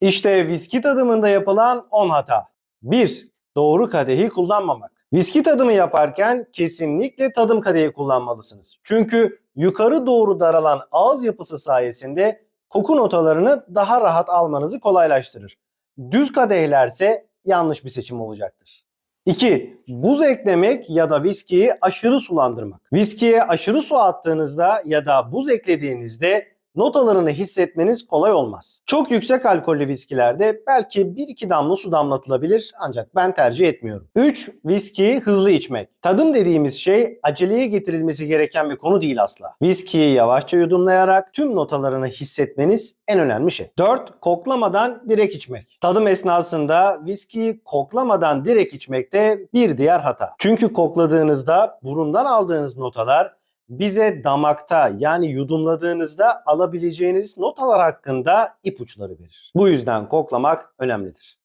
İşte viski tadımında yapılan 10 hata. 1. Doğru kadehi kullanmamak. Viski tadımı yaparken kesinlikle tadım kadehi kullanmalısınız. Çünkü yukarı doğru daralan ağız yapısı sayesinde koku notalarını daha rahat almanızı kolaylaştırır. Düz kadehlerse yanlış bir seçim olacaktır. 2. Buz eklemek ya da viskiyi aşırı sulandırmak. Viskiye aşırı su attığınızda ya da buz eklediğinizde notalarını hissetmeniz kolay olmaz. Çok yüksek alkollü viskilerde belki 1-2 damla su damlatılabilir ancak ben tercih etmiyorum. 3. Viskiyi hızlı içmek. Tadım dediğimiz şey aceleye getirilmesi gereken bir konu değil asla. Viskiyi yavaşça yudumlayarak tüm notalarını hissetmeniz en önemli şey. 4. Koklamadan direkt içmek. Tadım esnasında viskiyi koklamadan direkt içmek de bir diğer hata. Çünkü kokladığınızda burundan aldığınız notalar bize damakta yani yudumladığınızda alabileceğiniz notalar hakkında ipuçları verir. Bu yüzden koklamak önemlidir.